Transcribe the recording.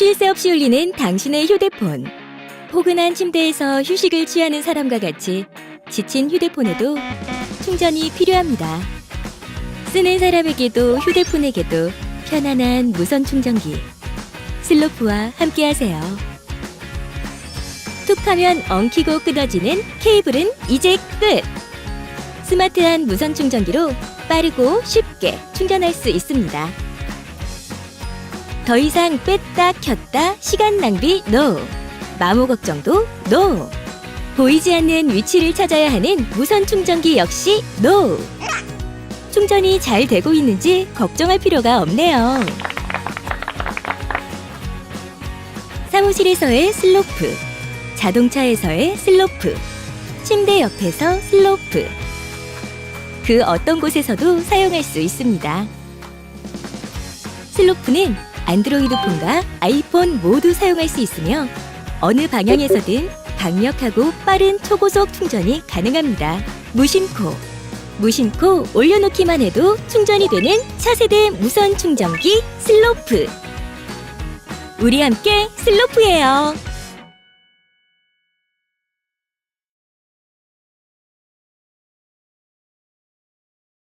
쉴 새 없이 울리는 당신의 휴대폰. 포근한 침대에서 휴식을 취하는 사람과 같이 지친 휴대폰에도 충전이 필요합니다. 쓰는 사람에게도 휴대폰에게도 편안한 무선 충전기. 슬로프와 함께하세요. 툭 하면 엉키고 끊어지는 케이블은 이제 끝! 스마트한 무선 충전기로 빠르고 쉽게 충전할 수 있습니다. 더 이상 뺐다 켰다 시간 낭비 NO! 마모 걱정도 NO! 보이지 않는 위치를 찾아야 하는 무선 충전기 역시 NO! 충전이 잘 되고 있는지 걱정할 필요가 없네요. 사무실에서의 슬로프, 자동차에서의 슬로프, 침대 옆에서 슬로프. 그 어떤 곳에서도 사용할 수 있습니다. 슬로프는 안드로이드 폰과 아이폰 모두 사용할 수 있으며 어느 방향에서든 강력하고 빠른 초고속 충전이 가능합니다. 무심코, 무심코 올려놓기만 해도 충전이 되는 차세대 무선 충전기 슬로프. 우리 함께 슬로프예요.